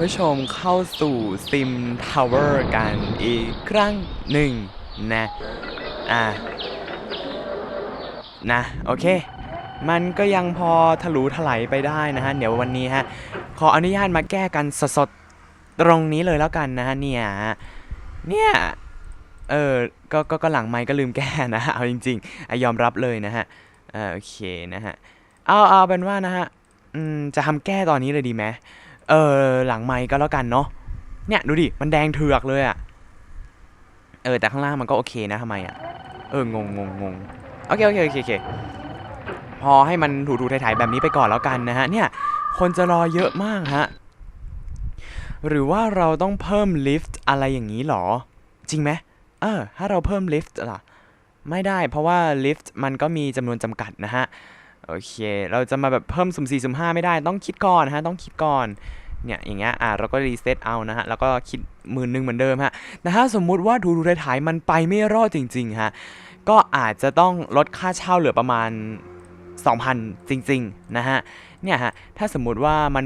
ผู้ชมเข้าสู่ซิมทาวเวอร์กันอีกครั้งหนึ่งนะ อ่านะ โอเค มันก็ยังพอทะลุถลายไปได้นะฮะ เดี๋ยววันนี้ฮะ ขออนุญาตมาแก้กันสดๆ ตรงนี้เลยแล้วกันนะฮะ เนี่ย เนี่ย เออก็ก็ก็หลังไมค์ก็ลืมแก้นะเอาจริงๆอยอมรับเลยนะฮะออโอเคนะฮะ เอาเอาเป็นว่านะฮะจะทำแก้ตอนนี้เลยดีไหม เออหลังไมค์ก็แล้วกันเนาะเนี่ยดูดิมันแดงเถือกเลยอะเออแต่ข้างล่างมันก็โอเคนะทำไมอะเอองงงงงงโอเคโอเคโอเคโอเคพอให้มันถูๆไถ่ายๆแบบนี้ไปก่อนแล้วกันนะฮะเนี่ยคนจะรอเยอะมากฮะหรือว่าเราต้องเพิ่มลิฟต์อะไรอย่างนี้หรอ จริงไหมเออถ้าเราเพิ่มลิฟต์ล่ะไม่ได้เพราะว่าลิฟต์มันก็มีจำนวนจำกัดนะฮะ โอเค เราจะมาแบบเพิ่มสุ่ม4สุ่ม5ไม่ได้ ต้องคิดก่อนนะฮะ ต้องคิดก่อน เนี่ย อย่างเงี้ย อะเราก็รีเซ็ตเอานะฮะ แล้วก็คิดหมื่นหนึ่งเหมือนเดิมฮะ แต่ถ้าสมมุติว่าดูดูถ่ายมันไปไม่รอดจริง ๆ ฮะ ก็อาจจะต้องลดค่าเช่าเหลือประมาณ 2,000 จริง ๆ นะฮะ เนี่ยฮะ ถ้าสมมุติว่ามัน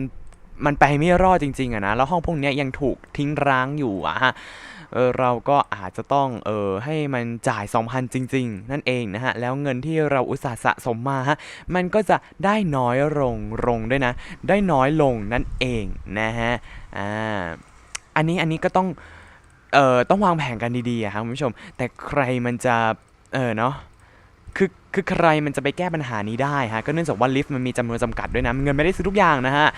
มันไปไม่รอดจริงๆอะนะ แล้วห้องพวกเนี้ยยังถูกทิ้งร้างอยู่อะฮะ เออเราก็อาจจะต้องเออให้มันจ่าย 2,000 จริง ๆ นั่นเองนะฮะ แล้วเงินที่เราอุตส่าห์สะสมมาฮะมันก็จะได้น้อยลงลงด้วยนะ ได้น้อยลงนั่นเองนะฮะอ่าอันนี้อันนี้ก็ต้องเอ่อต้องวางแผนกันดีๆอะครับคุณผู้ชม แต่ใครมันจะเออเนาะคือคือใครมันจะไปแก้ปัญหานี้ได้ฮะก็เนื่องจากว่าลิฟต์มันมีจำนวนจำกัดด้วยนะเงินไม่ได้ซื้อทุกอย่างนะฮะ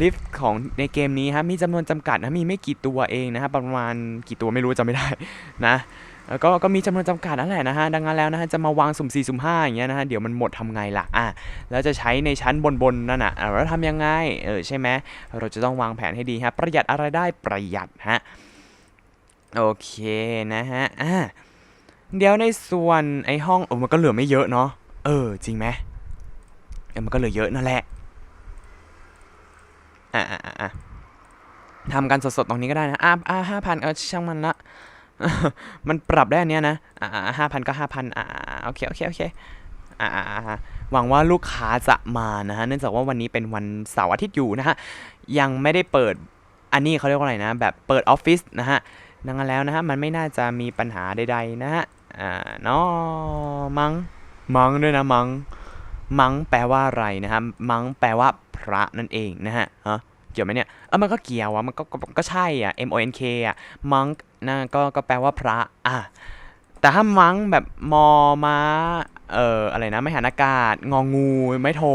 ลิฟต์ของในเกมนี้ฮะมีจำนวนจำกัดนะมีไม่กี่ตัวเองนะฮะประมาณกี่ตัวไม่รู้จำไม่ได้นะแล้วก็ก็มีจำนวนจำกัดนั่นแหละนะฮะดังนั้นแล้วนะฮะจะมาวางสุ่ม 4 สุ่ม 5 อย่างเงี้ยนะฮะเดี๋ยวมันหมดทำไงล่ะอะแล้วจะใช้ในชั้นบนๆนั่นน่ะอะแล้วทำยังไงเออใช่ไหมเราจะต้องวางแผนให้ดีฮะประหยัดอะไรได้ประหยัดฮะโอเคนะฮะอะเดี๋ยวในส่วนไอห้องโอ้มันก็เหลือไม่เยอะเนาะเออจริงไหมเออมันก็เหลือเยอะนั่นแหละ อะอะอะอะทำกันสดๆตรงนี้ก็ได้นะอะอะห้าพันเออช่างมันละมันปรับได้อันเนี้ยนะ อะห้าพันก็ห้าพันอะอะอะโอเคโอเคโอเคอะอะอะอะหวังว่าลูกค้าจะมานะฮะ เนื่องจากว่าวันนี้เป็นวันเสาร์อาทิตย์อยู่นะฮะ ยังไม่ได้เปิด อันนี้เขาเรียกว่าอะไรนะ แบบเปิดออฟฟิศนะฮะดังนั้นแล้วนะฮะ มันไม่น่าจะมีปัญหาใดๆนะฮะ อ่าเนาะมัง มังด้วยนะมัง มังแปลว่าอะไรนะครับมังแปลว่า พระนั่นเองนะฮะฮะเกี่ยวไหมเนี่ยเออมันก็เกี่ยวอะมันก็ก็ใช่อะ M O N K อะมังนะก็ก็แปลว่าพระอะแต่ถ้ามังแบบมอม้าเอ่ออะไรนะไม่หันอากาศ งองูไม่โทร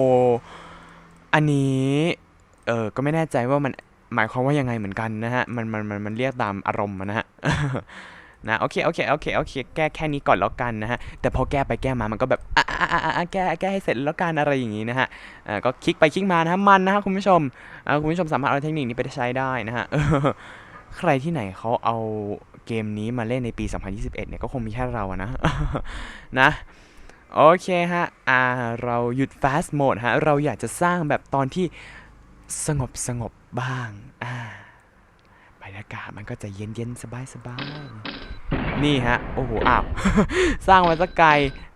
อันนี้เออก็ไม่แน่ใจว่ามันหมายความว่ายังไงเหมือนกันนะฮะ มันมันมันมันเรียกตามอารมณ์นะฮะ นะโอเคโอเคโอเคโอเคแก้แค่นี้ก่อนแล้วกันนะฮะแต่พอแก้ไปแก้มามันก็แบบอะอะอะอะแก้แก้ให้เสร็จแล้วกันอะไรอย่างงี้นะฮะอ่าก็คลิกไปคลิกมานะฮะมันนะฮะคุณผู้ชมอ่าคุณผู้ชมสามารถเอาเทคนิคนี้ไปใช้ได้นะฮะใครที่ไหนเขาเอาเกมนี้มาเล่นในปี 2021 เนี่ยก็คงมีแค่เราอะนะนะโอเคฮะอ่าเราหยุด fast mode ฮะเราอยากจะสร้างแบบตอนที่สงบสงบบ้างอ่าบรรยากาศมันก็จะเย็นเย็นสบายสบาย นี่ฮะ โอ้โห อ้าว สร้างมาสักไกล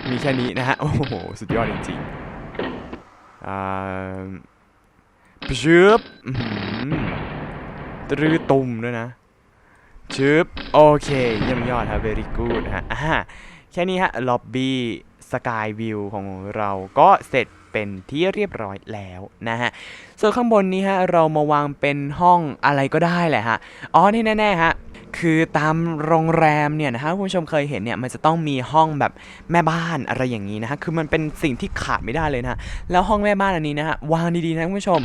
มีแค่นี้นะฮะ โอ้โห สุดยอดจริงๆอ่าชืบอื้อหือตรือตุ่มด้วยนะชืบโอเคเยี่ยมยอดครับ very good ฮะอ่าแค่นี้ฮะ ล็อบบี้สกายวิวของเราก็เสร็จเป็นที่เรียบร้อยแล้วนะฮะ ส่วนข้างบนนี้ฮะ เรามาวางเป็นห้องอะไรก็ได้แหละฮะ อ๋อนี่แน่ๆฮะ คือตามโรงแรมเนี่ยนะฮะคุณผู้ชมเคยเห็นเนี่ยมันจะต้องมีห้องแบบแม่บ้านอะไรอย่างนี้นะฮะคือมันเป็นสิ่งที่ขาดไม่ได้เลยนะฮะแล้วห้องแม่บ้านอันนี้นะฮะวางดีๆนะคุณผู้ชม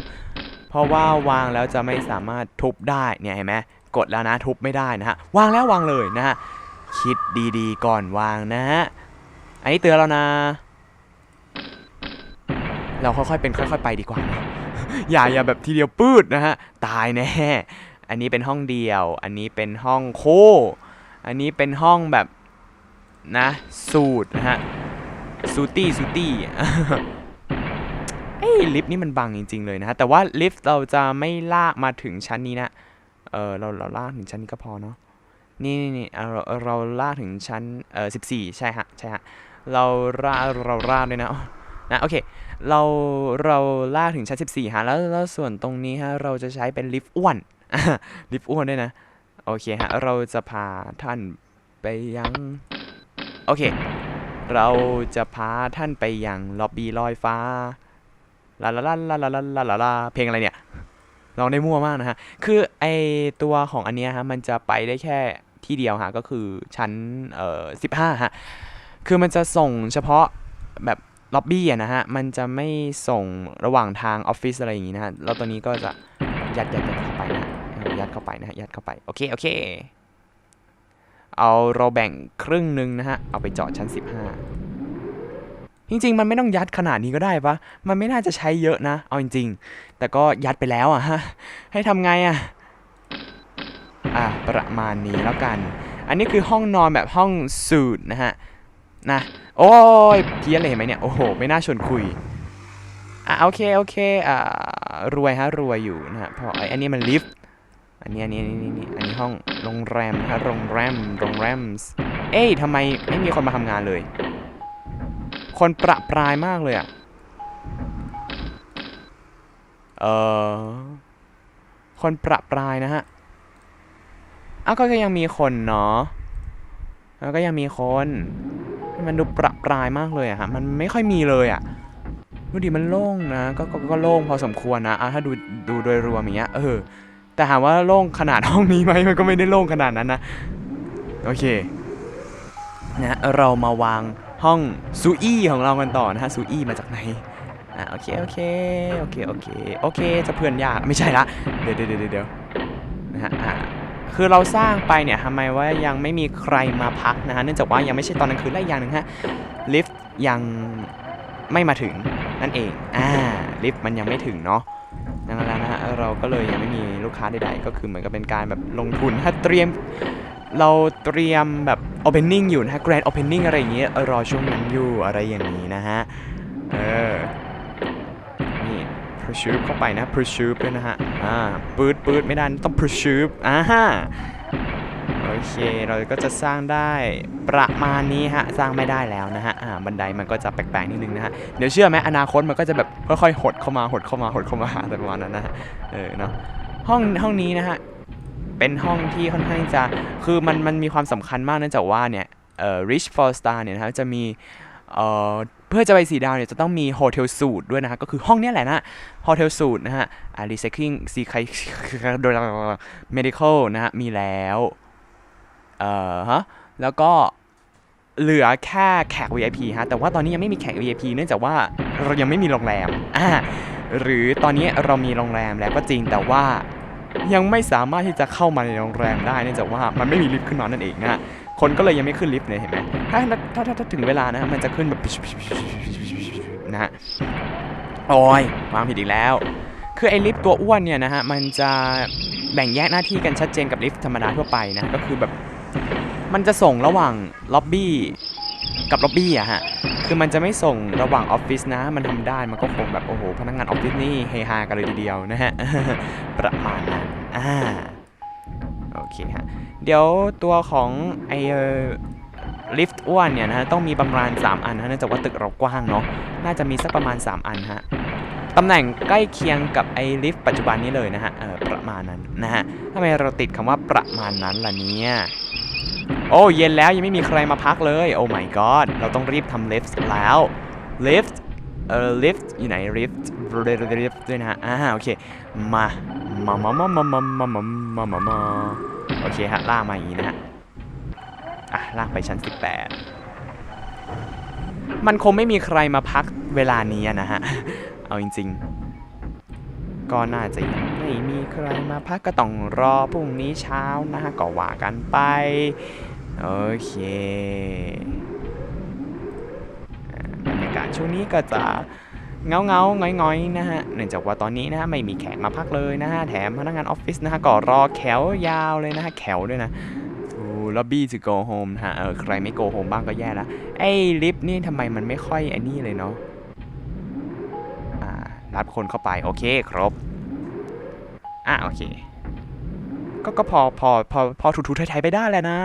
เพราะว่าวางแล้วจะไม่สามารถทุบได้เนี่ยเห็นไหมกดแล้วนะทุบไม่ได้นะฮะวางแล้ววางเลยนะฮะคิดดีๆ ก่อนวางนะฮะอันนี้เตือนแล้วนะ เราค่อยๆเป็นค่อย ๆ ไปดีกว่านะอย่าอย่าแบบทีเดียวปืดนะฮะตายแน่ อันนี้เป็นห้องเดียว อันนี้เป็นห้องโคอันนี้เป็นห้องแบบนะ สูตรนะฮะ สูตี้สูตี้เอ้ลิฟต์นี่มันบังจริง ๆ เลยนะฮะ แต่ว่าลิฟต์เราจะไม่ลากมาถึงชั้นนี้นะ เออเราเราลากถึงชั้นนี้ก็พอเนาะ นี่นี่นเอาเราเราลากถึงชั้นเออสิบสี่ใช่ฮะใช่ฮะ เราลากเราลากเลยนะนะโอเค เราเราลากถึงชั้น 14ฮะแล้วแล้วส่วนตรงนี้ฮะเราจะใช้เป็นลิฟต์อ้วน ลิฟต์อ้วนด้วยนะ โอเคฮะ เราจะพาท่านไปยัง โอเค เราจะพาท่านไปยังล็อบบี้ลอยฟ้า ลาลาลาลาลาลาลาลาลาเพลงอะไรเนี่ยร้องได้มั่วมากนะฮะ คือไอตัวของอันเนี้ยฮะ มันจะไปได้แค่ที่เดียวฮะ ก็คือชั้นเอ่อสิบห้าฮะ คือมันจะส่งเฉพาะแบบล็อบบี้อะนะฮะ มันจะไม่ส่งระหว่างทางออฟฟิศอะไรอย่างงี้นะฮะ แล้วตัวนี้ก็จะยัดยัดยัดเข้าไปนะ ยัดเข้าไปนะฮะยัดเข้าไปโอเคโอเค เอาเราแบ่งครึ่งหนึ่งนะฮะเอาไปเจาะชั้น 15 จริงๆ มันไม่ต้องยัดขนาดนี้ก็ได้ปะมันไม่น่าจะใช้เยอะนะ เอาจริง ๆ แต่ก็ยัดไปแล้วอะฮะให้ทำไงอะอะประมาณนี้แล้วกัน อันนี้คือห้องนอนแบบห้องสูตรนะฮะนะโอ้ยเพี้ยนเลยเห็นไหมเนี่ยโอ้โหไม่น่าชวนคุยอะโอเคโอเคอ่ารวยฮะรวยอยู่นะฮะเพราะไอ้อันนี้มันลิฟต์ อันนี้อันนี้อันนี้อันนี้อันนี้ห้องโรงแรมนะฮะโรงแรมโรงแรมเอ้ยทำไมไม่มีคนมาทำงานเลย คนประปรายมากเลยอะเออคนประปรายนะฮะอ้าวก็ยังมีคนเนาะแล้วก็ยังมีคน มันดูประปรายมากเลยอะฮะ มันไม่ค่อยมีเลยอะดูดิมันโล่งนะ ก็ก็โล่งพอสมควรนะอะถ้าดูดูโดยรวมอย่างเงี้ย เออ แต่ถามว่าโล่งขนาดห้องนี้ไหมมันก็ไม่ได้โล่งขนาดนั้นนะ โอเคนะเรามาวางห้องซูอี้ของเรากันต่อนะฮะซูอี้มาจากไหนอ่าโอเคโอเคโอเคโอเคโอเคจะเพื่อนยากไม่ใช่ละเดี๋ยวเดี๋ยวเดี๋ยวนะฮะอ่าคือเราสร้างไปเนี่ยทำไมว่ายังไม่มีใครมาพักนะฮะเนื่องจากว่ายังไม่ใช่ตอนกลางคืนและอย่างหนึ่งฮะลิฟต์ยังไม่มาถึงนั่นเองอ่าลิฟต์มันยังไม่ถึงเนาะ เราก็เลยยังไม่มีลูกค้าใดๆก็คือเหมือนกับเป็นการแบบลงทุนถ้าเตรียมเราเตรียมแบบ opening อยู่นะฮะ grand opening อะไรอย่างเงี้ยรอช่วงนั้นอยู่อะไรอย่างนี้นะฮะ เออ นี่ pursue เข้าไปนะ pursue ด้วยนะฮะ อ่าปืดปืดไม่ได้ ต้อง pursue อ่าฮะ เคเราก็จะสร้างได้ประมาณนี้ฮะสร้างไม่ได้แล้วนะฮะอ่าบันไดมันก็จะแปลกๆนิดนึงนะฮะเดี๋ยวเชื่อไหมอนาคตมันก็จะแบบค่อยๆหดเข้ามาหดเข้ามาหดเข้ามาแต่ประมาณนั้นนะฮะเออเนาะห้องห้องนี้นะฮะเป็นห้องที่ค่อนข้างจะคือมันมันมีความสำคัญมากเนื่องจากว่าเนี่ยเอ่อ rich four star เนี่ยนะฮะจะมีเอ่อเพื่อจะไปสีดาวเนี่ยจะต้องมีโฮเทลสูตรด้วยนะฮะก็คือห้องนี้แหละนะโฮเทลสูตรนะฮะอ่า recycling ซีไคโดย medical นะฮะมีแล้ว เอ่อฮะแล้วก็เหลือแค่แขก VIP ฮะ แต่ว่าตอนนี้ยังไม่มีแขก VIP เนื่องจากว่าเรายังไม่มีโรงแรมอ่าหรือตอนนี้เรามีโรงแรมแล้วก็จริงแต่ว่ายังไม่สามารถที่จะเข้ามาในโรงแรมได้เนื่องจากว่ามันไม่มีลิฟต์ขึ้นมานั่นเองนะฮะคนก็เลยยังไม่ขึ้นลิฟต์เลยเห็นไหมถ้าถ้าถ้าถ้าถึงเวลานะมันจะขึ้นแบบนะฮะโอ้ยวางผิดอีกแล้ว คือไอ้ลิฟต์ตัวอ้วนเนี่ยนะฮะมันจะแบ่งแยกหน้าที่กันชัดเจนกับลิฟต์ธรรมดาทั่วไปนะก็คือแบบ มันจะส่งระหว่างล็อบบี้กับล็อบบี้อะฮะ คือมันจะไม่ส่งระหว่างออฟฟิศนะ มันทำได้ มันก็คงแบบโอ้โห พนักงานออฟฟิศนี่เฮฮากันเลยทีเดียวนะฮะ ประมาณนั้น อ่า โอเคฮะ เดี๋ยวตัวของไอลิฟต์อ้วนเนี่ยนะฮะ ต้องมีประมาณ 3 อันนะฮะ เนื่องจากว่าตึกเรากว้างเนาะ น่าจะมีสักประมาณ 3 อันฮะ ตำแหน่งใกล้เคียงกับไอลิฟต์ปัจจุบันนี้เลยนะฮะ เออประมาณนั้นนะฮะทำไมเราติดคำว่าประมาณนั้นล่ะเนี่ย โอ้เย็นแล้วยังไม่มีใครมาพักเลย โอ้ my god เราต้องรีบทำลิฟต์แล้วลิฟต์เอ่อลิฟต์อยู่ไหนลิฟต์ลิฟต์ด้วยนะฮะอ่าโอเคมามามามามามามามามามามาโอเคฮะลากมาอย่างนี้นะฮะอะลากไปชั้น 18 มันคงไม่มีใครมาพักเวลานี้นะฮะ เอาจริง ๆ ก็น่าจะยังไม่มีใครมาพักก็ต้องรอพรุ่งนี้เช้านะฮะก็ว่ากันไป โอเคบรรยากาศช่วงนี้ก็จะเงาเงาง้อยๆนะฮะ เนื่องจากว่าตอนนี้นะฮะไม่มีแขกมาพักเลยนะฮะ แถมพนักงานออฟฟิศนะฮะก็รอแถวยาวเลยนะฮะแถวด้วยนะ to lobby to go home นะฮะ เออใครไม่ go home บ้างก็แย่ละ ไอ้ลิฟต์นี่ทำไมมันไม่ค่อยไอ้นี่เลยเนาะ อ่า รับคนเข้าไปโอเคครบ อะโอเค ก็ก็พอพอพอพอถูๆไทยๆไปได้แล้วนะ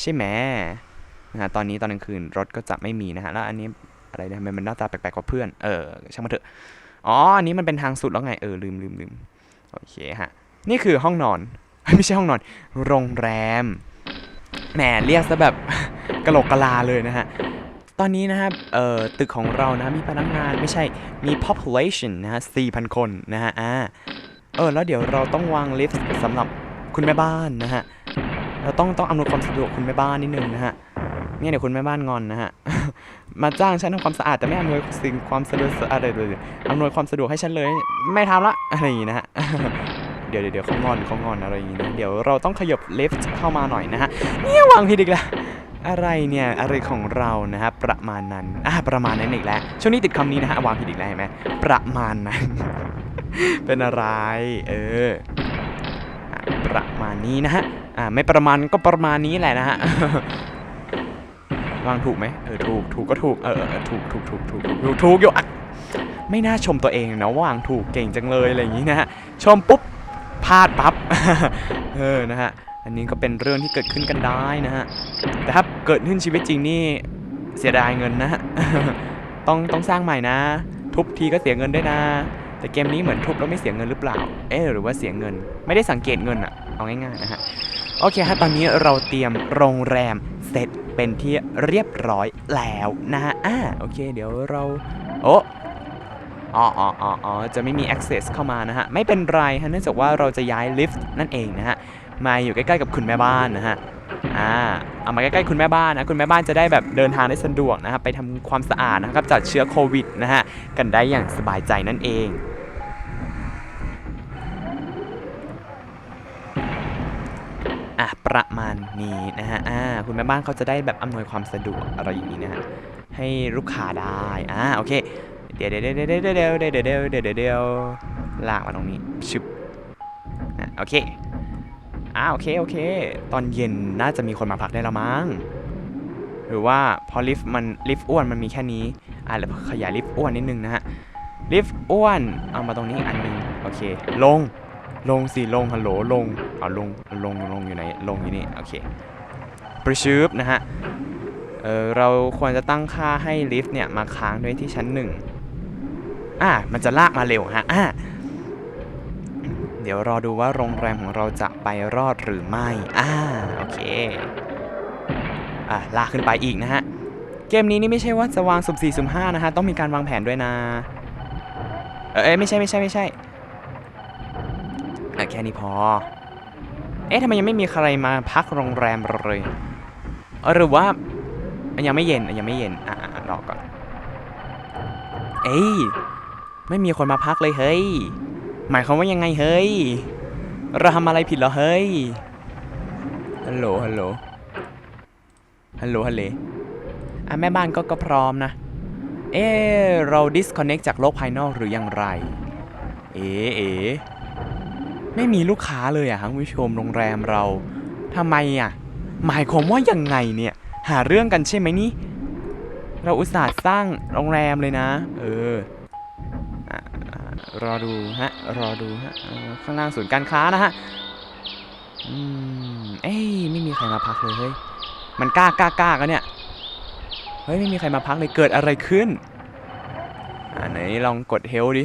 ใช่ไหมนะฮะตอนนี้ตอนกลางคืนรถก็จะไม่มีนะฮะแล้วอันนี้อะไรนี่ยทำไมมันหน้าตาแปลกๆกว่าเพื่อนเออช่างมันเถอะอ๋ออันนี้มันเป็นทางสุดแล้วไงเออลืมลืมลืมโอเคฮะนี่คือห้องนอนไม่ใช่ห้องนอน โรงแรมแหมเรียกซะแบบกะโหลกกะลาเลยนะฮะตอนนี้นะครับเอ่อตึกของเรานะมีพนักงานไม่ใช่มี population นะฮะ4,000 คนนะฮะอ่าเออแล้วเดี๋ยวเราต้องวางลิฟต์สำหรับคุณแม่บ้านนะฮะ เราต้องต้องอำนวยความสะดวกคุณแม่บ้านนิดนึงนะฮะเนี่ยเดี๋ยวคุณแม่บ้านงอนนะฮะ มาจ้างฉันทำความสะอาดแต่ไม่อำนวยสิ่งความสะดวกอะไรเลยอำนวยความสะดวกให้ฉันเลย ไม่ทำละอะไรอย่างงี้นะฮะเดี๋ยวเดี๋ยวเดี๋ยวเขางอนเขางอนอะไรอย่างงี้นะเดี๋ยวเราต้องขยับลิฟเข้ามาหน่อยนะฮะเนี่ยวางผิดอีกแล้วอะไรเนี่ยอะไรของเรานะฮะประมาณนั้นอะประมาณนั้นอีกแล้วช่วงนี้ติดคำนี้นะฮะวางผิดอีกแล้วเห็นไหมประมาณนั้น เป็นอะไร เออประมาณนี้นะฮะ อ่าไม่ประมาณก็ประมาณนี้แหละนะฮะวางถูกไหมเออถูกถูกก็ถูกเออถูกถูกถูกถูกถูกถูกอยู่อะไม่น่าชมตัวเองนะวางถูกเก่งจังเลยอะไรอย่างนี้นะฮะชมปุ๊บพลาดปั๊บเออนะฮะอันนี้ก็เป็นเรื่องที่เกิดขึ้นกันได้นะฮะแต่ถ้าเกิดขึ้นชีวิตจริงนี่เสียดายเงินนะฮะต้องต้องสร้างใหม่นะ ทุบทีก็เสียเงินด้วยนะ แต่เกมนี้เหมือนทุบแล้วไม่เสียเงินหรือเปล่า เอ๊หรือว่าเสียเงิน ไม่ได้สังเกตเงินอะเอาง่ายๆนะฮะ โอเคฮะตอนนี้เราเตรียมโรงแรมเสร็จเป็นที่เรียบร้อยแล้วนะฮะอ่าโอเค เดี๋ยวเรา โอ้อ๋ออ๋ออ๋ออ๋อจะไม่มี access เข้ามานะฮะ ไม่เป็นไรฮะเนื่องจากว่าเราจะย้ายลิฟต์นั่นเองนะฮะ มาอยู่ใกล้ๆกับคุณแม่บ้านนะฮะอ่าเอามาใกล้ๆคุณแม่บ้านนะคุณแม่บ้านจะได้แบบเดินทางได้สะดวกนะครับไปทำความสะอาดนะครับจากเชื้อโควิดนะฮะกันได้อย่างสบายใจนั่นเอง อะประมาณนี้นะฮะอ่าคุณแม่บ้านเขาจะได้แบบอำนวยความสะดวกอะไรอย่างนี้นะฮะให้ลูกค้าได้อ่าโอเคเดี๋ยวเดี๋ยวเดี๋ยวเดี๋ยวเดี๋ยวเดี๋ยวเดี๋ยวเดี๋ยวเดี๋ยวเดี๋ยวลากมาตรงนี้ชึบอะโอเคอ่าโอเคโอเค ตอนเย็นน่าจะมีคนมาพักได้แล้วมั้งหรือว่าพอลิฟต์มันลิฟต์อ้วนมันมีแค่นี้อ่าแล้วขยายลิฟต์อ้วนนิดนึงนะฮะลิฟต์อ้วนเอามาตรงนี้อันนึงโอเค ลง ลงสิลงฮัลโหลลงเอาลงลงลงอยู่ไหนลงอยู่นี่โอเคประชืบนะฮะเออเราควรจะตั้งค่าให้ลิฟต์เนี่ยมาค้างด้วยที่ชั้นหนึ่งอ่ามันจะลากมาเร็วฮะอ่าเดี๋ยวรอดูว่าโรงแรมของเราจะไปรอดหรือไม่อ่าโอเคอะลากขึ้นไปอีกนะฮะเกมนี้นี่ไม่ใช่ว่าจะวางสุ่มสี่สุ่มห้านะฮะต้องมีการวางแผนด้วยนะเออเอ้ยไม่ใช่ไม่ใช่ไม่ใช่ แค่นี้พอ เอ๊ะทำไมยังไม่มีใครมาพักโรงแรมเราเลยเหรือว่ายังไม่เย็นยังไม่เย็นอะรอก่อน เอ้ยไม่มีคนมาพักเลยเฮ้ย หมายความว่ายังไงเฮ้ย เราทำอะไรผิดเหรอเฮ้ย ฮัลโหล ฮัลโหล ฮัลโหลฮัลโหลอะแม่บ้านก็ก็พร้อมนะ เอ๊เรา disconnect จากโลกภายนอกหรือยังไร เอ๋เอ๋ ไม่มีลูกค้าเลยอะครับคุณผู้ชมโรงแรมเราทำไมอะหมายความว่ายังไงเนี่ย หาเรื่องกันใช่ไหมนี่ เราอุตส่าห์สร้างโรงแรมเลยนะ เอออะรอดูฮะ รอดูฮะข้างล่างศูนย์การค้านะฮะอืมเอ้ยไม่มีใครมาพักเลยเฮ้ยมันกล้ากล้ากล้ากันเนี่ยเฮ้ยไม่มีใครมาพักเลยเกิดอะไรขึ้นอ่าไหนลองกดเฮลดิ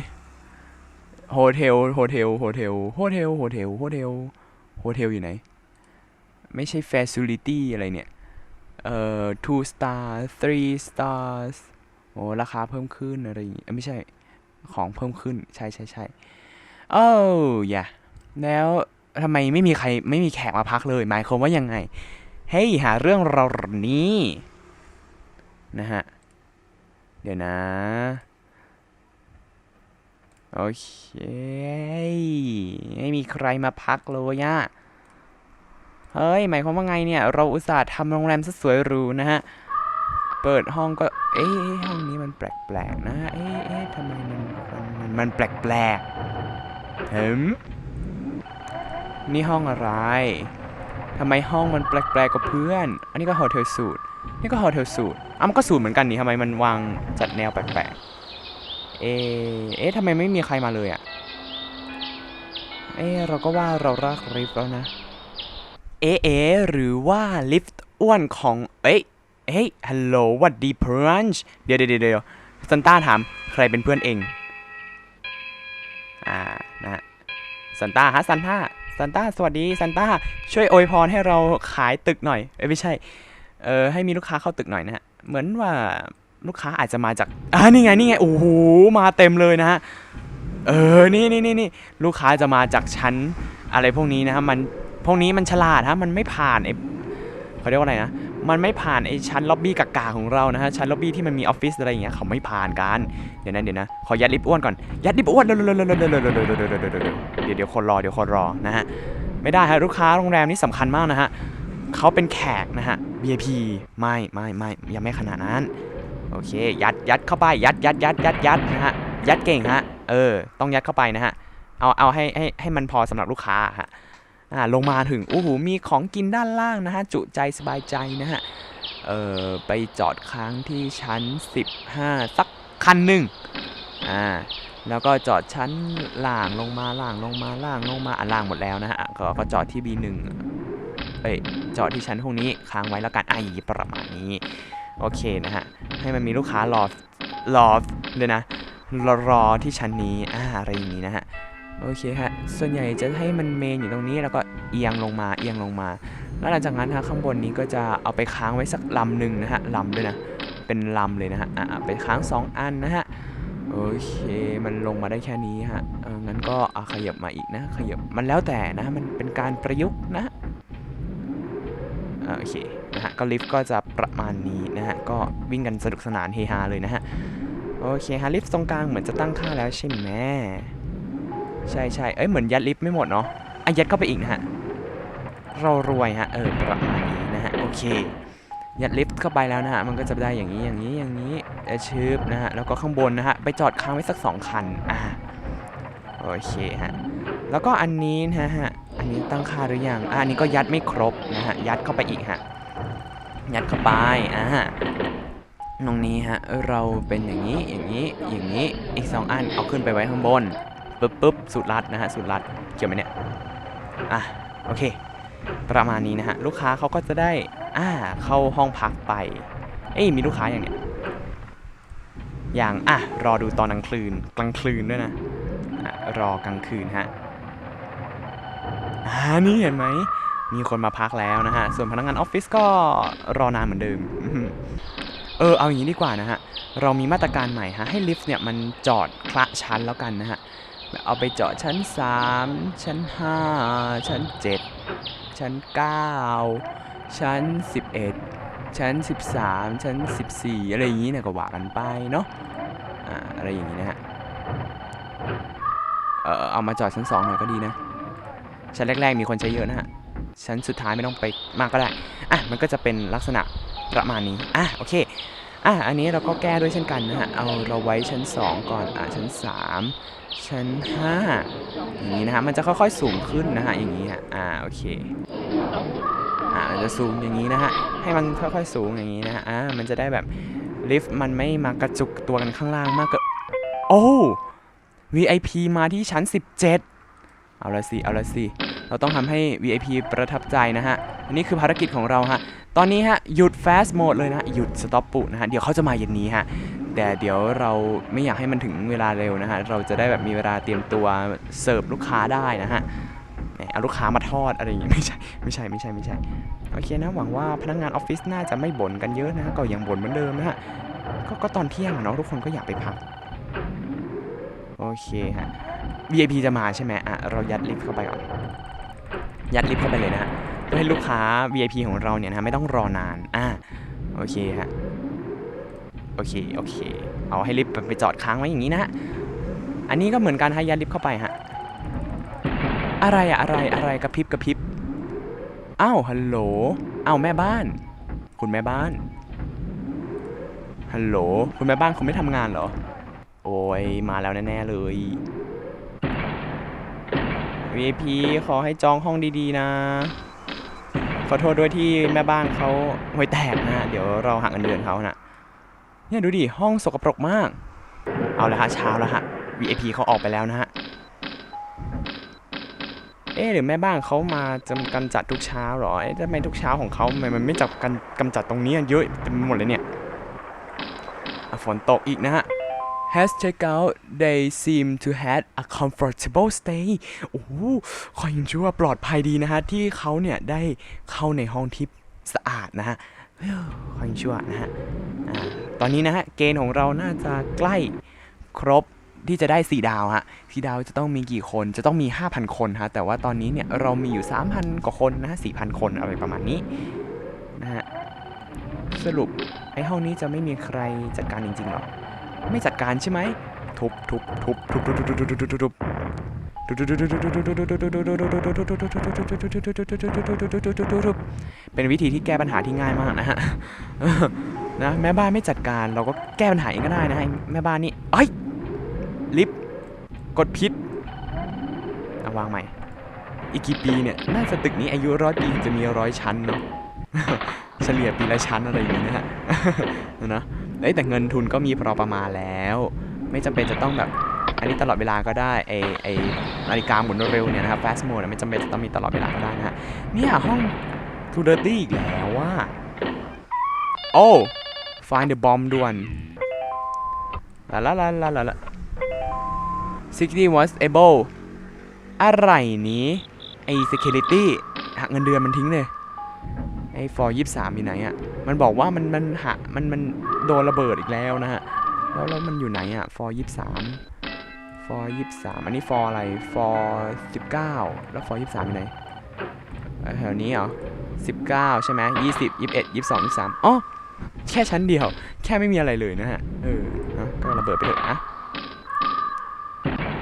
โฮเทล โฮเทล โฮเทล โฮเทล โฮเทล โฮเทล โฮเทลอยู่ไหน ไม่ใช่ facility อะไรเนี่ย เอ่อ two star three stars โอ้ราคาเพิ่มขึ้นอะไรอย่างงี้ไม่ใช่ ของเพิ่มขึ้น ใช่ใช่ใช่โอ้ยะแล้วทำไมไม่มีใครไม่มีแขกมาพักเลย หมายความว่ายังไง เฮ้ย หาเรื่องเราหนี้ นะฮะ เดี๋ยวนะ โอเคไม่มีใครมาพักเลยอะเฮ้ย หมายความว่าไงเนี่ย เราอุตส่าห์ทำโรงแรมซะสวยหรูนะฮะ เปิดห้องก็ เอ๊ะห้องนี้มันแปลกๆนะ เอ๊ะเอ๊ะทำไมมันมันมันมันแปลกๆเห็มนี่ห้องอะไรทำไมห้องมันแปลกๆกว่าเพื่อน อันนี้ก็โฮเทลสูตร นี่ก็โฮเทลสูตรอะมันก็สูตรเหมือนกันนี่ทำไมมันวางจัดแนวแปลกๆ เอะเอ๊ะทำไมไม่มีใครมาเลยอะ เอ๊เราก็ว่าเรารักลิฟต์แล้วนะ เอ๊เอ๊หรือว่าลิฟต์อ้วนของ เอ้เฮ้ยฮัลโหลวัดดีพรันช์เดี๋ยวเดี๋ยวเดี๋ยวซันต้าถาม ใครเป็นเพื่อนเอง อ่า นะซันต้าฮะซันต้าซันต้า สวัสดีซันต้า ช่วยอวยพรให้เราขายตึกหน่อย เอ้ยไม่ใช่ เออให้มีลูกค้าเข้าตึกหน่อยนะฮะ เหมือนว่า ลูกค้าอาจจะมาจากอ่านี่ไงนี่ไงโอ้โหมาเต็มเลยนะฮะเออนี่นี่นี่นี่ลูกค้าจะมาจากชั้นอะไรพวกนี้นะฮะมันพวกนี้มันฉลาดฮะมันไม่ผ่านไอเขาเรียกว่าอะไรนะ มันไม่ผ่านไอชั้นล็อบบี้กากาของเรานะฮะ ชั้นล็อบบี้ที่มันมีออฟฟิศอะไรอย่างเงี้ยเขาไม่ผ่านกัน เดี๋ยวนะเดี๋ยวนะ ขอยัดลิปอ้วนก่อน ยัดลิปอ้วนเดี๋ยยวเดี๋ยวเดี๋ยวเดี๋ยวเดี๋ยวคนรอเดี๋ยวคนรอนะฮะ ไม่ได้ฮะลูกค้าโรงแรมนี่สำคัญมากนะฮะเขาเป็นแขกนะฮะ VIP ไม่ไม่ไม่ยังไม่ขนาดนั้น โอเค ยัดยัดเข้าไป ยัดยัดยัดยัดยัดนะฮะ ยัดเก่งฮะ เออ ต้องยัดเข้าไปนะฮะ เอา เอาให้ให้ให้มันพอสำหรับลูกค้าฮะ อ่า ลงมาถึง โอ้โห มีของกินด้านล่างนะฮะ จุใจสบายใจนะฮะ เออไปจอดค้างที่ชั้น 15 สักคันหนึ่งอ่า แล้วก็จอดชั้นล่างลงมาล่างลงมาล่างลงมาอะล่างหมดแล้วนะฮะ ก็ก็จอดที่ B1 เอ้ย จอดที่ชั้นพวกนี้ค้างไว้แล้วกันไอ้ประมาณนี้ โอเคนะฮะ ให้มันมีลูกค้ารอรอเลยนะรอรอที่ชั้นนี้อ่าอะไรอย่างนี้นะฮะโอเคฮะส่วนใหญ่จะให้มันเมนอยู่ตรงนี้แล้วก็เอียงลงมาเอียงลงมา แล้วหลังจากนั้นฮะข้างบนนี้ก็จะเอาไปค้างไว้สักลำหนึ่งนะฮะลำด้วยนะเป็นลำเลยนะฮะอ่าไปค้าง 2 อันนะฮะโอเคมันลงมาได้แค่นี้ฮะเอองั้นก็อะขยับมาอีกนะขยับมันแล้วแต่นะมันเป็นการประยุกต์นะโอเค นะฮะก็ลิฟต์ก็จะประมาณนี้นะฮะก็วิ่งกันสนุกสนานเฮฮาเลยนะฮะโอเคฮะลิฟต์ตรงกลางเหมือนจะตั้งค่าแล้วใช่ไหมใช่ใช่เอ้ยเหมือนยัดลิฟต์ไม่หมดเนาะอะยัดเข้าไปอีกนะฮะเรารวยฮะเออประมาณนี้นะฮะโอเคยัดลิฟต์เข้าไปแล้วนะฮะมันก็จะได้อย่างนี้อย่างนี้อย่างนี้เอชืบนะฮะแล้วก็ข้างบนนะฮะไปจอดค้างไว้สัก 2 คันอ่าโอเคฮะแล้วก็อันนี้นะฮะอันนี้ตั้งค่าหรือยังอ่าอันนี้ก็ยัดไม่ครบนะฮะยัดเข้าไปอีกฮะ ยัดเข้าไปอ่าตรงนี้ฮะเราเป็นอย่างนี้อย่างนี้อย่างนี้อีก2อันเอาขึ้นไปไว้ข้างบนปึ๊บปึ๊บสุดรัดนะฮะสุดรัดเกี่ยวไหมเนี่ยอะโอเค ประมาณนี้นะฮะลูกค้าเขาก็จะได้อ่าเข้าห้องพักไป เอ้ยมีลูกค้าอย่างเนี้ยอย่างอะรอดูตอนกลางคืนกลางคืนด้วยนะอะรอกลางคืนฮะอ่านี่เห็นไหม มีคนมาพักแล้วนะฮะ ส่วนพนักงานออฟฟิศก็รอนานเหมือนเดิม เออ เอาอย่างนี้ดีกว่านะฮะ เรามีมาตรการใหม่ฮะ ให้ลิฟต์เนี่ยมันจอดคละชั้นแล้วกันนะฮะ เอาไปจอดชั้น 3 ชั้น 5 ชั้น 7 ชั้น 9 ชั้น 11 ชั้น 13 ชั้น 14 อะไรอย่างนี้เนี่ยก็ว่ากันไปเนาะอ่าอะไรอย่างนี้นะฮะ เออเอามาจอดชั้น 2 หน่อยก็ดีนะ ชั้นแรก ๆ มีคนใช้เยอะนะฮะ ชั้นสุดท้ายไม่ต้องไปมากก็ได้ อะ มันก็จะเป็นลักษณะประมาณนี้ อะ โอเค อะ อันนี้เราก็แก้ด้วยเช่นกันนะฮะ เอาเราไว้ชั้น 2 ก่อน อะ ชั้น 3 ชั้น 5 อย่างนี้นะฮะ มันจะค่อยๆสูงขึ้นนะฮะ อย่างนี้ฮะ อ่า โอเค อ่าจะสูงอย่างนี้นะฮะ ให้มันค่อยๆสูงอย่างนี้นะฮะ อ่า มันจะได้แบบลิฟต์มันไม่มากระจุกตัวกันข้างล่างมากเกินโอ้ VIP มาที่ชั้น 17 เอาละสิ เอาละสิ เราต้องทำให้ VIP ประทับใจนะฮะ อันนี้คือภารกิจของเราฮะ ตอนนี้ฮะ หยุด fast mode เลยนะ หยุด stop ปุนะฮะ เดี๋ยวเขาจะมาเย็นนี้ฮะ แต่เดี๋ยวเราไม่อยากให้มันถึงเวลาเร็วนะฮะ เราจะได้แบบมีเวลาเตรียมตัวเสิร์ฟลูกค้าได้นะฮะเอาลูกค้ามาทอดอะไรอย่างงี้ไม่ใช่ ไม่ใช่ ไม่ใช่ ไม่ใช่ โอเคนะ หวังว่าพนักงานออฟฟิศน่าจะไม่บ่นกันเยอะนะ ก็ยังบ่นเหมือนเดิมนะฮะ ก็ก็ตอนเที่ยงเนาะทุกคนก็อยากไปพัก โอเคฮะ VIP จะมาใช่ไหมอะเรายัดลิฟต์เข้าไปก่อน ยัดลิฟต์เข้าไปเลยนะฮะเพื่อให้ลูกค้า VIP ของเราเนี่ยนะฮะไม่ต้องรอนาน อะโอเคฮะ โอเค โอเค เอาให้ลิฟต์ไปจอดค้างไว้อย่างนี้นะฮะ อันนี้ก็เหมือนการให้ยัดลิฟต์เข้าไปฮะ อะไรอะอะไรอะไรกระพริบกระพริบอ้าวฮัลโหลอ้าวแม่บ้าน คุณแม่บ้านฮัลโหลคุณแม่บ้านคุณไม่ทำงานเหรอ โอ้ยมาแล้วแน่ๆเลย VIP ขอให้จองห้องดีๆนะ ขอโทษด้วยที่แม่บ้านเขาห่วยแตกนะ เดี๋ยวเราหักเงินเดือนเขานะเนี่ยดูดิ ห้องสกปรกมาก เอาละฮะเช้าแล้วฮะ VIP เขาออกไปแล้วนะฮะ เออ๊ะหรือแม่บ้านเขามาจำกำจัดทุกเช้าเหรอเอ๊ะทำไมทุกเช้าของเขาทำไมมันไม่จับกันกำจัดตรงนี้เยอะเต็มไปหมดเลยเนี่ยอะฝนตกอีกนะฮะ Has checked out they seem to had a comfortable stay โอ้โหขอยังชั่วาปลอดภัยดีนะฮะ ที่เขาเนี่ยได้เข้าในห้องที่สะอาดนะฮะเฮ้ยขอยังชั่วนะฮะตอนนี้นะฮะ เกณฑ์ของเราน่าจะใกล้ครบที่จะได้ 4 ดาวฮะ4ดาวจะต้องมีกี่คนจะต้องมี 5,000 คนฮะแต่ว่าตอนนี้เนี่ยเรามีอยู่ 3,000 กว่าคนนะฮะ4,000 คนอะไรประมาณนี้นะฮะสรุปไอห้องนี้จะไม่มีใครจัดการจริงๆหรอ ไม่จัดการใช่ไหมทุบทุบทุบทุบทุบทุบทุบทุบทุบทุบทุบเป็นวิธีที่แก้ปัญหาที่ง่ายมากนะฮะนะแม่บ้านไม่จัดการเราก็แก้ปัญหาเองก็ได้นะฮะแม่บ้านนี่เอ้ลิฟกดพิษเอาวางใหม่ อีกกี่ปีเนี่ยน่าจะตึกนี้อายุร้อยปีจะมีร้อยชั้นเนาะเฉลี่ยปีละชั้นอะไรอย่างนี้ยนะฮะนะ เอ้ยแต่เงินทุนก็มีพอประมาณแล้ว ไม่จำเป็นจะต้องแบบอันนี้ตลอดเวลาก็ได้ไอไอนาฬิกาหมุนเร็วเนี่ยนะครับ fast mode ไม่จำเป็นจะต้องมีตลอดเวลาก็ได้นะฮะเนี่ยห้อง too dirty อีกแล้วว่า โอ้ find the bomb ด่วนลาลาลาลาลาลา sixty was able อะไรนี้ไอ security หักเงินเดือนมันทิ้งเลย ไอ้ฟอร์ยี่สามอยู่ไหนอะ มันบอกว่ามันมันหักมันมันโดนระเบิดอีกแล้วนะฮะ แล้วแล้วมันอยู่ไหนอะฟอร์ยี่สามฟอร์ยี่สามอันนี้ฟอร์อะไรฟอร์สิบเก้าแล้วฟอร์ยี่สามอยู่ไหนแถวนี้เหรอสิบเก้าใช่ไหมยี่สิบยี่สิบเอ็ดยี่สิบสองยี่สิบสามอ๋อแค่ชั้นเดียว แค่ไม่มีอะไรเลยนะฮะ เออก็ระเบิดไปเถอะนะ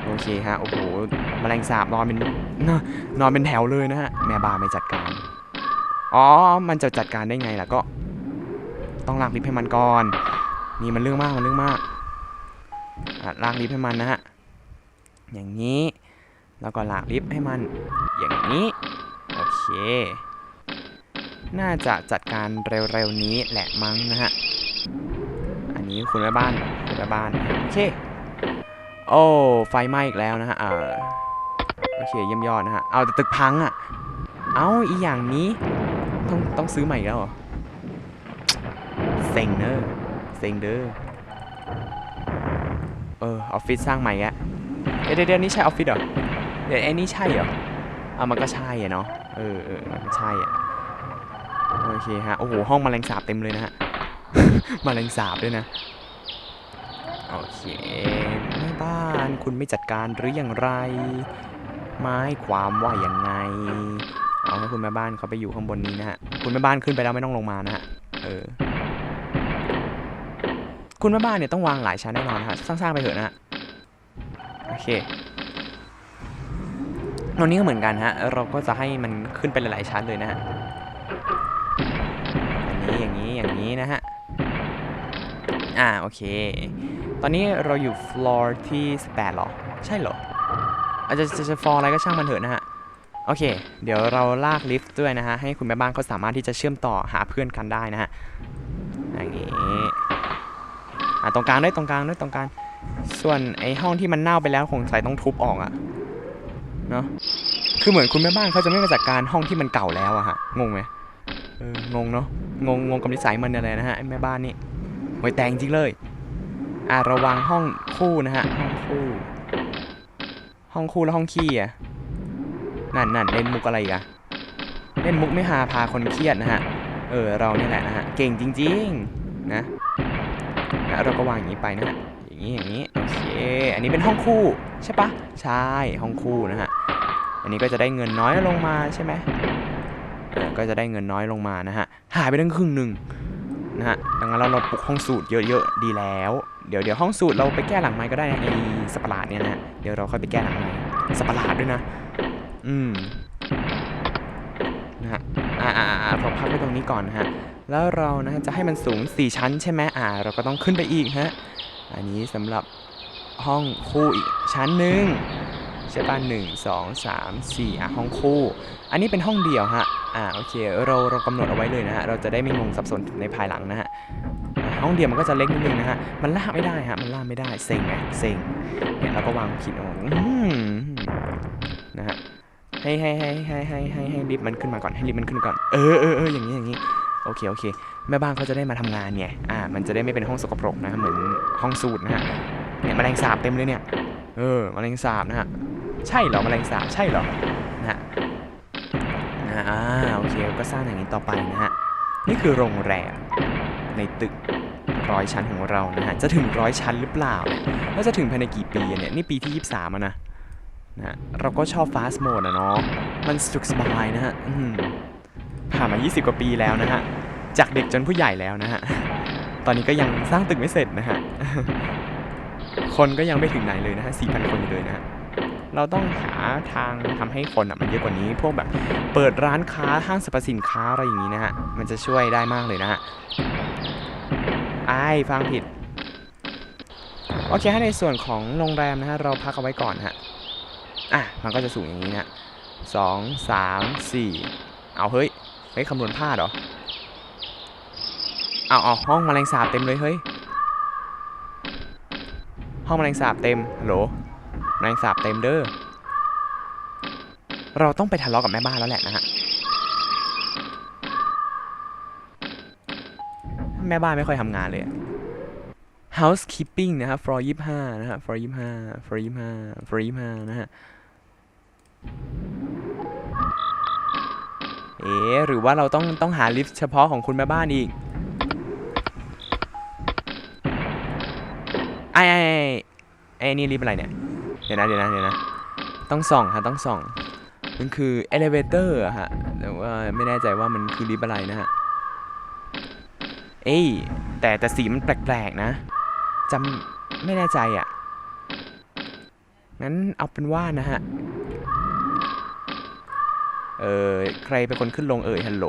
โอเคฮะ โอ้โหแมลงสาบนอนเป็นนอนเป็นแถวเลยนะฮะ แม่บ้าไม่จัดการ อ๋อ มันจะจัดการได้ไงล่ะก็ ต้องลากลิฟต์ให้มันก่อน นี่มันเรื่องมากมันเรื่องมากลากลิฟต์ให้มันนะฮะ อย่างนี้ แล้วก็ลากลิฟต์ให้มัน อย่างนี้ โอเค น่าจะจัดการเร็วๆนี้แหละมั้งนะฮะ อันนี้คุณแม่บ้านคุณแม่บ้าน โอเค โอ้ ไฟไหม้อีกแล้วนะฮะอ่าโอเคเยี่ยมยอดนะฮะ เอาแต่ตึกพังอะ เอาอีอย่างนี้ ต้องต้องซื้อใหม่แล้วเหรอเซ็งเนอะเซ็งเด้อเออออฟฟิศสร้างใหม่แกเดี๋ยวเดี๋ยวนี่ใช่ออฟฟิศเหรอเดี๋ยวไอ้นี่ใช่เหรออะมันก็ใช่อะเนาะเออเออมันก็ใช่อะโอเคฮะโอ้โหห้องแมลงสาบเต็มเลยนะฮะแมลงสาบด้วยนะโอเคแม่บ้านคุณไม่จัดการหรืออย่างไรหมายความว่าอยังไง เอาให้คุณแม่บ้านเขาไปอยู่ข้างบนนี้นะฮะ คุณแม่บ้านขึ้นไปแล้วไม่ต้องลงมานะฮะ เออ คุณแม่บ้านเนี่ยต้องวางหลายชั้นแน่นอนนะฮะ สร้างๆไปเถอะนะฮะ โอเคตรงนี้ก็เหมือนกันฮะ เราก็จะให้มันขึ้นไปหลายๆชั้นเลยนะฮะ อย่างนี้อย่างนี้อย่างนี้นะฮะ อ่าโอเค ตอนนี้เราอยู่ฟลอร์ที่ 18หรอ ใช่เหรอ อาจะจะจะฟลอร์อะไรก็ช่างมันเถอะนะฮะ โอเค เดี๋ยวเราลากลิฟต์ด้วยนะฮะ ให้คุณแม่บ้านเขาสามารถที่จะเชื่อมต่อหาเพื่อนกันได้นะฮะ อย่างนี้อะตรงกลางด้วยตรงกลางด้วยตรงกลาง ส่วนไอ้ห้องที่มันเน่าไปแล้วคงใส่ต้องทุบออกอะเนาะ คือเหมือนคุณแม่บ้านเขาจะไม่มาจัดการห้องที่มันเก่าแล้วอะฮะ งงไหมเอองงเนาะ งงงงกับนิสัยมันอะไรนะฮะไอ้แม่บ้านนี่หวยแตงจริงเลยอะระวังห้องคู่นะฮะ ห้องคู่ ห้องคู่แล้วห้องขี้อะ นั่นนั่นเล่นมุกอะไรกอะเล่นมุกไม่หาพาคนเครียดนะฮะ เออเราเนี่ยแหละนะฮะ เก่งจริง ๆ นะนะเราก็วางอย่างนี้ไปนะฮะ อย่างนี้อย่างนี้โอเค อันนี้เป็นห้องคู่ใช่ปะใช่ห้องคู่นะฮะ อันนี้ก็จะได้เงินน้อยลงมาใช่ไหมก็จะได้เงินน้อยลงมานะฮะ หายไปตั้งครึ่งหนึ่งนะฮะ ดังนั้นเราเราปลุกห้องสูตรเยอะๆดีแล้ว เดี๋ยวเดี๋ยวห้องสูตรเราไปแก้หลังไม้ก็ได้นะไอ้สปาร์ลาดเนี่ยนะ เดี๋ยวเราค่อยไปแก้หลังไม้สปาร์ลาดด้วยนะ อืมนะฮะอ่าอ่าอ่าเราพักไว้ตรงนี้ก่อนนะฮะ แล้วเรานะฮะจะให้มันสูง 4 ชั้นใช่ไหมอ่า เราก็ต้องขึ้นไปอีกฮะ อันนี้สำหรับห้องคู่อีกชั้นหนึ่งใช่ป่ะหนึ่งสองสามสี่อะห้องคู่ อันนี้เป็นห้องเดียวฮะ อ่าโอเค เราเรากำหนดเอาไว้เลยนะฮะ เราจะได้ไม่งงสับสนในภายหลังนะฮะ ห้องเดียวมันก็จะเล็กนิดนึงนะฮะ มันล่าไม่ได้ฮะ มันล่าไม่ได้ เซ็งไง เซ็งเนี่ยเราก็วางผิดเอาอืม ให้ให้ให้ให้ให้ให้ให้ลิฟต์มันขึ้นมาก่อนให้ลิฟต์มันขึ้นมาก่อนเออเออเอออย่างนี้อย่างนี้โอเคโอเค แม่บ้านเขาจะได้มาทำงานไงอ่ามันจะได้ไม่เป็นห้องสกปรกนะเหมือนห้องสูตรนะฮะเนี่ยแมลงสาบเต็มเลยเนี่ยเออแมลงสาบนะฮะใช่เหรอแมลงสาบใช่เหรอนะฮะอ่าโอเคก็สร้างอย่างนี้ต่อไปนะฮะนี่คือโรงแรมในตึกร้อยชั้นของเรานะฮะจะถึงร้อยชั้นหรือเปล่าเนี่ยแล้วจะถึงภายในกี่ปีเนี่ยนี่ปีที่ 23อะนะ นะเราก็ชอบ fast mode อะเนาะ มันสะดวกสบายนะฮะผ่านมา 20 กว่าปีแล้วนะฮะ จากเด็กจนผู้ใหญ่แล้วนะฮะ ตอนนี้ก็ยังสร้างตึกไม่เสร็จนะฮะ คนก็ยังไม่ถึงไหนเลยนะฮะ 4,000 คนอยู่เลยนะฮะ เราต้องหาทางทำให้คนอะมันเยอะกว่านี้ พวกแบบเปิดร้านค้าห้างสรรพสินค้าอะไรอย่างนี้นะฮะ มันจะช่วยได้มากเลยนะฮะไอ้ฟังผิด โอเคให้ในส่วนของโรงแรมนะฮะ เราพักเอาไว้ก่อนฮะ อะมันก็จะสูงอย่างนี้นะสองสามสี่เอาเฮ้ยเฮ้ยคำนวณพลาดเหรอเอาเอาห้องแมลงสาบเต็มเลยเฮ้ยห้องแมลงสาบเต็มฮัลโหลแมลงสาบเต็มเด้อเราต้องไปทะเลาะกับแม่บ้านแล้วแหละนะฮะแม่บ้านไม่ค่อยทำงานเลย housekeeping นะครับ floor ยี่ห้านะฮะ floor ยี่ห้า floor ยี่ห้า floor ยี่ห้านะฮะ เอ๊ะหรือว่าเราต้องต้องหาลิฟต์เฉพาะของคุณแม่บ้านอีกไอ้ไอ้ไอ้นี่ลิฟต์อะไรเนี่ย เดี๋ยวนะเดี๋ยวนะเดี๋ยวนะ ต้องส่องฮะต้องส่อง มันคือ elevator อะฮะ แต่ว่าไม่แน่ใจว่ามันคือลิฟต์อะไรนะฮะ เอ้ยแต่แต่สีมันแปลกๆนะจำไม่แน่ใจอะ่ะ งั้นเอาเป็นว่านะฮะ เออใครเป็นคนขึ้นลงเอ่ยฮัลโหล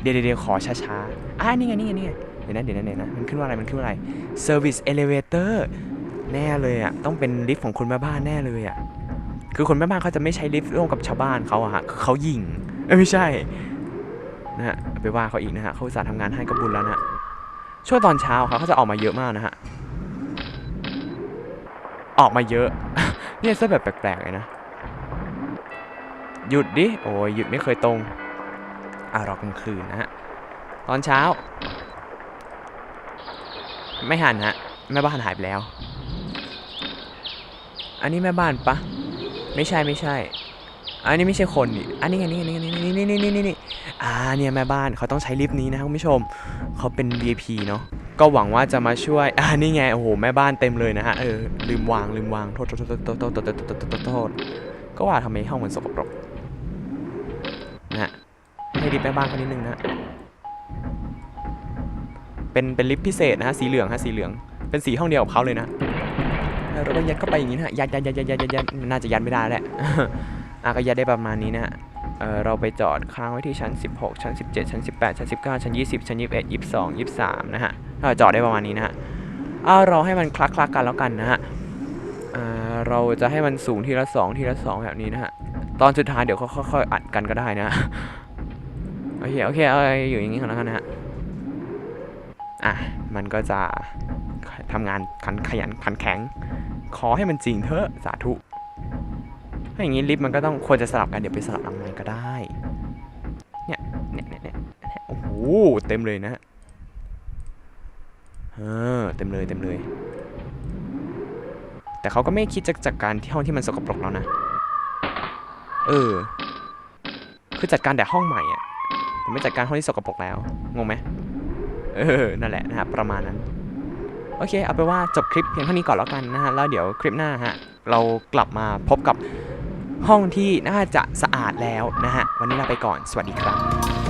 เดี๋ยวเดี๋ยวขอช้าๆอ่านี่ไงนี่ไงนี่ไงเดี๋ยวนะเดี๋ยวนะเดี๋ยวนะมันขึ้นว่าอะไรมันขึ้นว่าอะไร Service Elevator แน่เลยอะต้องเป็นลิฟต์ของคนแม่บ้านแน่เลยอะคือคนแม่บ้านเขาจะไม่ใช้ลิฟต์ร่วมกับชาวบ้านเขาอะฮะคือเขายิงไม่ใช่นะฮะไปว่าเขาอีกนะฮะเขาอุตส่าห์ทำงานให้ก็บุญแล้วนะฮะช่วงตอนเช้าเขาเขาจะออกมาเยอะมากนะฮะออกมาเยอะ เนี่ยเสื้อแบบแปลกๆเลยนะ หยุดดิ โอ้ยหยุดไม่เคยตรง อะรอกลางคืนนะฮะ ตอนเช้า ไม่หันฮะ แม่บ้านหายไปแล้ว อันนี้แม่บ้านปะ ไม่ใช่ไม่ใช่ อันนี้ไม่ใช่คนนี่อันนี้ไงนี่ไงนี่ไงนี่นี่นี่นี่นี่นี่อ่าเนี่ยแม่บ้านเขาต้องใช้ลิฟต์นี้นะคุณผู้ชม เขาเป็น VIP เนาะ ก็หวังว่าจะมาช่วย อ่านี่ไงโอ้โหแม่บ้านเต็มเลยนะฮะ เออลืมวางลืมวางโทษโทษโทษโทษโทษโทษโทษโทษก็ว่าทำไมห้องมันสกปรก ให้ลิฟต์แม่บ้านเขานิดนึงนะฮะเป็นเป็นลิฟต์พิเศษนะฮะสีเหลืองฮะสีเหลือง เป็นสีห้องเดียวกับเขาเลยนะเราก็ยัดเข้าไปอย่างนี้นะฮะยัดยัดยัดยัดยัดยัดยัดน่าจะยัดไม่ได้แหละอะก็ยัดได้ประมาณนี้นะฮะเออเราไปจอดค้างไว้ที่ชั้น 16 ชั้น 17 ชั้น 18 ชั้น 19 ชั้น 20 ชั้น 21 22 23 นะฮะเราจอดได้ประมาณนี้นะฮะเอาเราให้มันคลักคลักกันแล้วกันนะฮะเออเราจะให้มันสูงทีละ 2 ทีละ 2 แบบนี้นะฮะ ตอนสุดท้ายเดี๋ยวค่อยๆอัดกันก็ได้นะ อเคโอเคเอาอยู่อย่างนี้ก่อนแล้วกันนะฮะอะมันก็จะทำงานขันขยันขันแข็ง ขอให้มันจริงเถอะสาธุถ้าอย่างนี้ลิฟต์มันก็ต้องควรจะสลับกันเดี๋ยวไปสลับหลังไม้ก็ได้เนี่ยเนี่ยเนี่ยเนี่ยโอ้โหเต็มเลยนะฮะเออเต็มเลยเต็มเลย แต่เขาก็ไม่คิดจะจัดการที่ห้องที่มันสกปรกแล้วนะ เออ คือจัดการแต่ห้องใหม่อะ ผมไม่จัดการห้องที่สกปรกแล้ว งงไหมเออ นั่นแหละนะครับ ประมาณนั้น โอเค เอาไปว่าจบคลิปเพียงเท่านี้ก่อนแล้วกันนะฮะ แล้วเดี๋ยวคลิปหน้าฮะ เรากลับมาพบกับห้องที่น่าจะสะอาดแล้วนะฮะ วันนี้ลาไปก่อน สวัสดีครับ